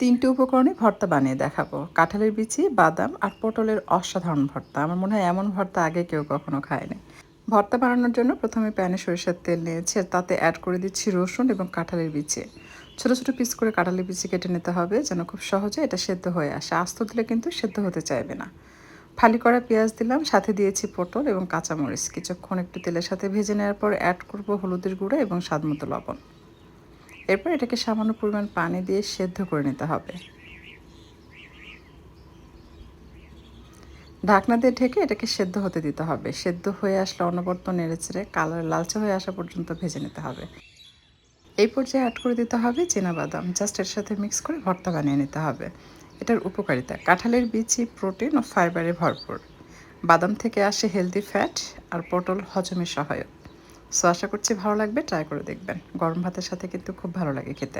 তিনটে উপকরণে ভর্তা বানিয়ে দেখাবো। কাঁঠালের বিচি, বাদাম আর পটলের অসাধারণ ভর্তা। আমার মনে হয় এমন ভর্তা আগে কেউ কখনো খায়নি। ভর্তা বানানোর জন্য প্রথমে প্যানে সরিষার তেল নিয়েছি আর তাতে অ্যাড করে দিচ্ছি রসুন এবং কাঁঠালের বিচি। ছোটো ছোটো পিস করে কাঁঠালের বিচি কেটে নিতে হবে যেন খুব সহজে এটা সেদ্ধ হয়ে আসে। আস্ত দিলে কিন্তু সেদ্ধ হতে চাইবে না। ফালি করা পেঁয়াজ দিলাম, সাথে দিয়েছি পটল এবং কাঁচামরিচ। কিছুক্ষণ একটু তেলের সাথে ভেজে নেওয়ার পর অ্যাড করব হলুদের গুঁড়ো এবং স্বাদমতো লবণ। এরপর এটাকে সামান্য পরিমাণ পানি দিয়ে সেদ্ধ করে নিতে হবে। ঢাকনা দিয়ে ঢেকে এটাকে সেদ্ধ হতে দিতে হবে। সেদ্ধ হয়ে আসলে অনবর্ত নেড়ে চেড়ে কালার লালচে হয়ে আসা পর্যন্ত ভেজে নিতে হবে। এই পর্যায়ে অ্যাড করে দিতে হবে বাদাম জাস্ট এর সাথে মিক্স করে ভর্তা বানিয়ে নিতে হবে। এটার উপকারিতা, কাঁঠালের বিচি, প্রোটিন ও ফাইবারে ভরপুর। বাদাম থেকে আসে হেলদি ফ্যাট আর পটল হজমে সহায়ক। সো আশা করছি ভালো লাগবে। ট্রাই করে দেখবেন। গরম ভাতের সাথে কিন্তু খুব ভালো লাগে খেতে।